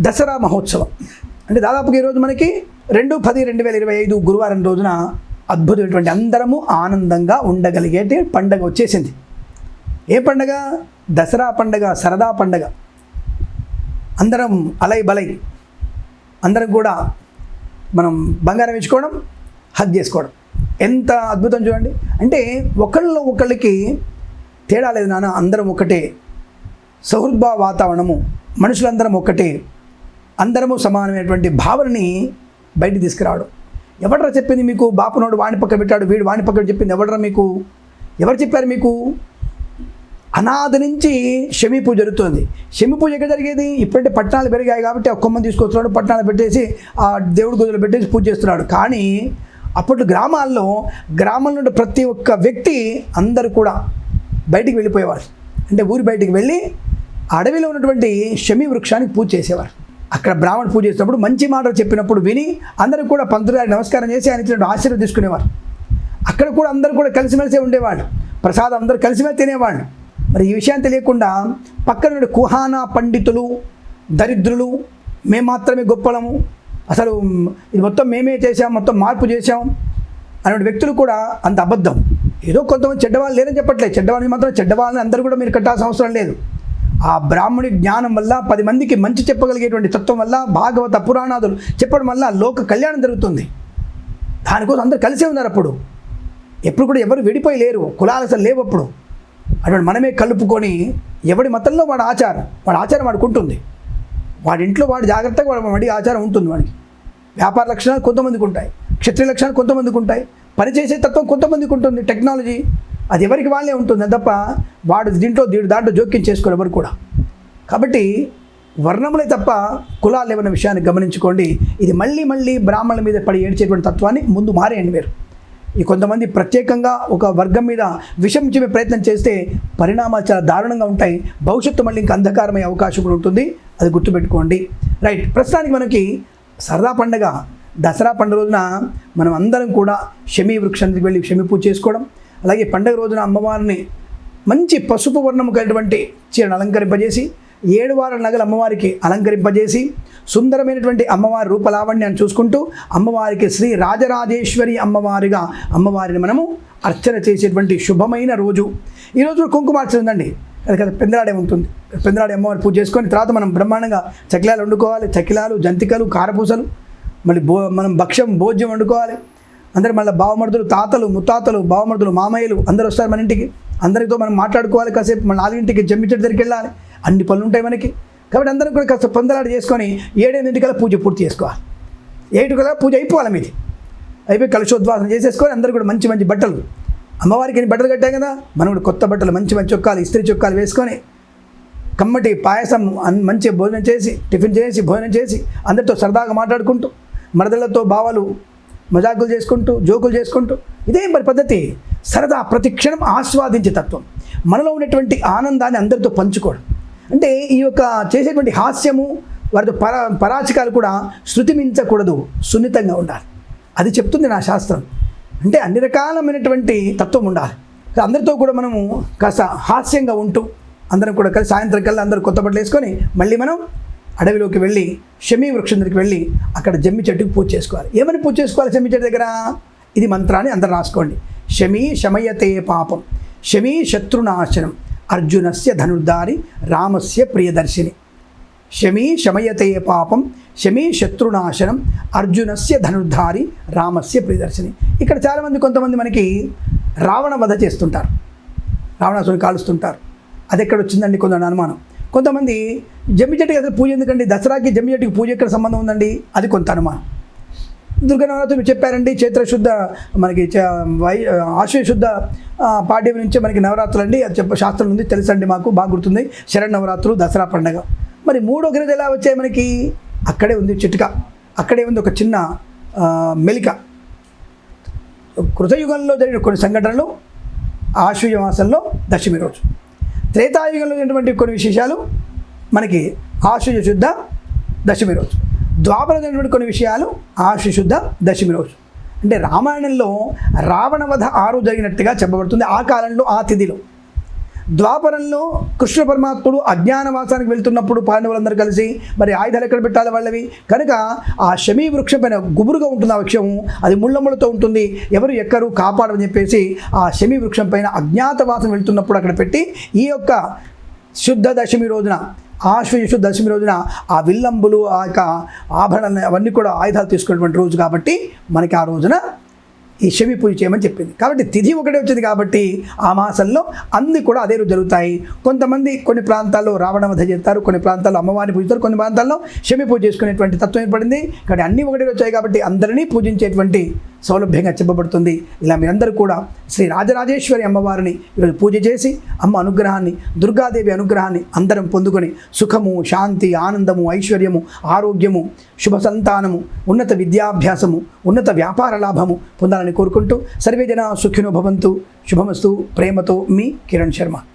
దసరా మహోత్సవం. అంటే దాదాపుగా ఈరోజు మనకి రెండు పది రెండు వేల ఇరవై ఐదు గురువారం రోజున అద్భుతమైనటువంటి అందరము ఆనందంగా ఉండగలిగేటి పండగ వచ్చేసింది. ఏ పండగ? దసరా పండగ సరదా పండగ. అందరం అలై బలై అందరం కూడా మనం బంగారం ఇచ్చుకోవడం హగ్ చేసుకోవడం. ఎంత అద్భుతం చూడండి. అంటే ఒకళ్ళు ఒకళ్ళకి తేడా లేదు నాన్న. అందరం ఒకటే. సౌహృద్భావ వాతావరణము. మనుషులందరం ఒక్కటే అందరము సమానమైనటువంటి భావనని బయటికి తీసుకురావడం. ఎవడరా చెప్పింది మీకు? బాపునోడు వాణి పక్క పెట్టాడు వీడు వాణి పక్క చెప్పింది ఎవడరా మీకు? ఎవరు చెప్పారు మీకు? అనాథ నుంచి శమి పూజ జరుగుతుంది. శమి పూజ ఎక్కడ జరిగేది? ఇప్పుడంటే పట్టణాలు పెరిగాయి కాబట్టి ఒక్క మంది తీసుకొస్తున్నాడు పట్టణాలు పెట్టేసి ఆ దేవుడి గుజలు పెట్టేసి పూజ చేస్తున్నాడు. కానీ అప్పుడు గ్రామాల్లో గ్రామంలో నుండి ప్రతి ఒక్క వ్యక్తి అందరూ కూడా బయటికి వెళ్ళిపోయేవారు. అంటే ఊరి బయటికి వెళ్ళి అడవిలో ఉన్నటువంటి శమి వృక్షానికి పూజ చేసేవారు. అక్కడ బ్రాహ్మణ పూజ చేసినప్పుడు మంచి మాటలు చెప్పినప్పుడు విని అందరూ కూడా పంతులు గారికి నమస్కారం చేసి ఆయన ఇచ్చినట్టు ఆశీర్వాదం తీసుకునేవారు. అక్కడ కూడా అందరూ కూడా కలిసిమెలిసే ఉండేవాళ్ళు. ప్రసాదం అందరూ కలిసిమెలిసి తినేవాళ్ళు. మరి ఈ విషయం తెలియకుండా పక్కన కుహానా పండితులు దరిద్రులు మేము మాత్రమే గొప్పలము. అసలు ఇది మొత్తం మేమే చేసాం మొత్తం మార్పు చేసాం అనే వ్యక్తులు కూడా అంత అబద్ధం. ఏదో కొంతమంది చెడ్డవాళ్ళు లేరని చెప్పట్లేదు. చెడ్డవాళ్ళని మాత్రం చెడ్డవాళ్ళని అందరూ కూడా మీరు కట్టాల్సిన అవసరం లేదు. ఆ బ్రాహ్మణి జ్ఞానం వల్ల పది మందికి మంచి చెప్పగలిగేటువంటి తత్వం వల్ల భాగవత పురాణాదులు చెప్పడం వల్ల లోక కళ్యాణం జరుగుతుంది. దానికోసం అందరు కలిసే ఉన్నారు అప్పుడు. ఎప్పుడు కూడా ఎవరు విడిపోయి లేరు కులాలు అసలు లేవు అప్పుడు. అటువంటి మనమే కలుపుకొని ఎవడి మతంలో వాడు ఆచారం వాడి ఆచారం వాడికి ఉంటుంది. వాడి ఇంట్లో వాడు జాగ్రత్తగా వాడు వాడి ఆచారం ఉంటుంది వాడికి. వ్యాపార లక్షణాలు కొంతమందికి ఉంటాయి క్షత్రియ లక్షణాలు కొంతమందికి ఉంటాయి పనిచేసే తత్వం కొంతమందికి ఉంటుంది టెక్నాలజీ అది ఎవరికి వాళ్ళే ఉంటుంది. తప్ప వాడు దీంట్లో దీడు దాంట్లో జోక్యం చేసుకోరు ఎవరు కూడా. కాబట్టి వర్ణములే తప్ప కులాలు ఏమన్న విషయాన్ని గమనించుకోండి. ఇది మళ్ళీ మళ్ళీ బ్రాహ్మణుల మీద పడి ఏడ్చేటువంటి తత్వాన్ని ముందు మారేయండి మీరు. ఈ కొంతమంది ప్రత్యేకంగా ఒక వర్గం మీద విషం చెప్పే ప్రయత్నం చేస్తే పరిణామాలు చాలా దారుణంగా ఉంటాయి. భవిష్యత్తు మళ్ళీ ఇంకా అంధకారమయ్యే అవకాశం కూడా ఉంటుంది. అది గుర్తుపెట్టుకోండి. రైట్. ప్రస్తుతానికి మనకి సరదా పండగ. దసరా పండుగ రోజున మనం అందరం కూడా శమీ వృక్షానికి వెళ్ళి శమి పూజ చేసుకోవడం. అలాగే పండగ రోజున అమ్మవారిని మంచి పసుపు వర్ణము కలిగినటువంటి చీరను అలంకరింపజేసి ఏడు వారాల నగలు అమ్మవారికి అలంకరింపజేసి సుందరమైనటువంటి అమ్మవారి రూపలావణ్యాన్ని చూసుకుంటూ అమ్మవారికి శ్రీ రాజరాజేశ్వరి అమ్మవారిగా అమ్మవారిని మనము అర్చన చేసేటువంటి శుభమైన రోజు. ఈ రోజు కుంకుమార్చన ఉందండి. అది కదా పెందలాడే ఉంటుంది. పెందలాడే అమ్మవారి పూజ చేసుకొని తర్వాత మనం బ్రహ్మాండంగా చకిలాలు వండుకోవాలి. చకిలాలు జంతికలు కారపూసలు మళ్ళీ భో మనం భక్ష్యం భోజ్యం వండుకోవాలి. అందరు మళ్ళీ బావమరుదులు తాతలు ముత్తాతలు బావమరుదులు మామయ్యలు అందరూ వస్తారు మన ఇంటికి. అందరితో మనం మాట్లాడుకోవాలి కాసేపు మన నాలుగింటికి జమ్మి దగ్గరికి వెళ్ళాలి. అన్ని పనులు ఉంటాయి మనకి. కాబట్టి అందరం కూడా కాస్త పొందలాడు చేసుకొని ఏడెనిమిదికల్లా పూజ పూర్తి చేసుకోవాలి. ఏడు కల్లా పూజ అయిపోవాలి మీది. అయిపోయి కలుషోద్వాసన చేసేసుకొని అందరూ కూడా మంచి మంచి బట్టలు. అమ్మవారికి ఎన్ని బట్టలు కట్టాం కదా? మనం కూడా కొత్త బట్టలు మంచి మంచి చొక్కాలు ఇస్త్రీ చొక్కాలు వేసుకొని కమ్మటి పాయసం అన్- మంచి భోజనం చేసి టిఫిన్ చేసి భోజనం చేసి అందరితో సరదాగా మాట్లాడుకుంటూ మరదలతో భావాలు మజాకులు చేసుకుంటూ జోకులు చేసుకుంటూ ఇదే మరి పద్ధతి? సరదా ప్రతి క్షణం ఆస్వాదించే తత్వం. మనలో ఉన్నటువంటి ఆనందాన్ని అందరితో పంచుకోవడం. అంటే ఈ యొక్క చేసేటువంటి హాస్యము వారితో పరా పరాచికాలు కూడా శృతి మించకూడదు సున్నితంగా ఉండాలి. అది చెప్తుంది నా శాస్త్రం. అంటే అన్ని రకాలమైనటువంటి తత్వం ఉండాలి. అందరితో కూడా మనము కాస్త హాస్యంగా ఉంటూ అందరం కూడా కలిసి సాయంత్రం కల్లా అందరూ కొత్త బట్టలు వేసుకొని మళ్ళీ మనం అడవిలోకి వెళ్ళి శమీ వృక్షం దగ్గరికి వెళ్ళి అక్కడ జమ్మి చెట్టుకి పూజ చేసుకోవాలి. ఏమని పూజ చేసుకోవాలి జమ్మి చెట్టు దగ్గర? ఇది మంత్రాన్ని అందరు రాసుకోండి. శమీ శమయతే పాపం శమీ శత్రునాశనం. అర్జునస్య ధనుర్ధారి రామస్య ప్రియదర్శిని. శమీ శమయతే పాపం శమీ శత్రునాశనం అర్జునస్య ధనుర్ధారి రామస్య ప్రియదర్శిని. ఇక్కడ చాలామంది కొంతమంది మనకి రావణ వధ చేస్తుంటారు. రావణాసుని కాలుస్తుంటారు. అది ఎక్కడ వచ్చిందండి కొంత అనుమానం. కొంతమంది జమ్మిచెట్టుకి అసలు పూజ ఎందుకండి? దసరాకి జమ్మిచెట్టుకి పూజ ఎక్కడ సంబంధం ఉందండి? అది కొంత అనుమానం. దుర్గా నవరాత్రి చెప్పారండి చైత్రశుద్ధ మనకి చ- వై ఆశ్వశుద్ధ ఆ, పాడ్యం నుంచి మనకి నవరాత్రులు అండి. అది చెప్ప శాస్త్రం ఉంది తెలుసండి మాకు బాగా గుర్తుంది. శరణ్ నవరాత్రులు దసరా పండగ. మరి మూడో గిరిజ ఎలా వచ్చాయి మనకి? అక్కడే ఉంది చిట్క. అక్కడే ఉంది ఒక చిన్న మెలిక. కృతయుగంలో జరిగిన కొన్ని సంఘటనలు ఆశ్వయ మాసంలో దశమి రోజు. త్రేతాయుగంలో జరిగినటువంటి కొన్ని విశేషాలు మనకి ఆశ్వయ శుద్ధ దశమి రోజు. ద్వాపరమైనటువంటి కొన్ని విషయాలు ఆశుశుద్ధ దశమి రోజు. అంటే రామాయణంలో రావణ వధ ఆరు జరిగినట్టుగా చెప్పబడుతుంది ఆ కాలంలో ఆ తిథిలో. ద్వాపరంలో కృష్ణ పరమాత్ముడు అజ్ఞానవాసానికి వెళ్తున్నప్పుడు పాండవులందరూ కలిసి మరి ఆయుధాలు ఎక్కడ పెట్టాలి వాళ్ళవి? కనుక ఆ శమీ వృక్షం పైన గుబురుగా ఉంటుంది ఆ వృక్షము అది ముళ్ళములతో ఉంటుంది ఎవరు ఎక్కరు కాపాడని చెప్పేసి ఆ శమీ వృక్షం పైన అజ్ఞాతవాసం వెళ్తున్నప్పుడు అక్కడ పెట్టి ఈ యొక్క శుద్ధ దశమి రోజున ఆశ్వయ దశమి రోజున ఆ విల్లంబులు ఆ యొక్క ఆభరణాలు అవన్నీ కూడా ఆయుధాలు తీసుకున్నటువంటి రోజు కాబట్టి మనకి ఆ రోజున ఈ శమి పూజ చేయమని చెప్పింది. కాబట్టి తిథి ఒకటే వచ్చింది కాబట్టి ఆ మాసంలో అన్ని కూడా అదే రోజు జరుగుతాయి. కొంతమంది కొన్ని ప్రాంతాల్లో రావణ వధ చేస్తారు కొన్ని ప్రాంతాల్లో అమ్మవారిని పూజిస్తారు కొన్ని ప్రాంతాల్లో శమి పూజ చేసుకునేటువంటి తత్వం ఏర్పడింది. కానీ అన్ని ఒకటే వచ్చాయి కాబట్టి అందరినీ పూజించేటువంటి సౌలభ్యంగా చెప్పబడుతుంది. ఇలా మీరందరూ కూడా శ్రీ రాజరాజేశ్వరి అమ్మవారిని ఈరోజు పూజ చేసి అమ్మ అనుగ్రహాన్ని దుర్గాదేవి అనుగ్రహాన్ని అందరం పొందుకొని సుఖము శాంతి ఆనందము ఐశ్వర్యము ఆరోగ్యము శుభ సంతానము ఉన్నత విద్యాభ్యాసము ఉన్నత వ్యాపార లాభము పొందాలని కోరుకుంటూ సర్వేజన సుఖినో భవంతు. శుభమస్తు. ప్రేమతో మీ కిరణ్ శర్మ.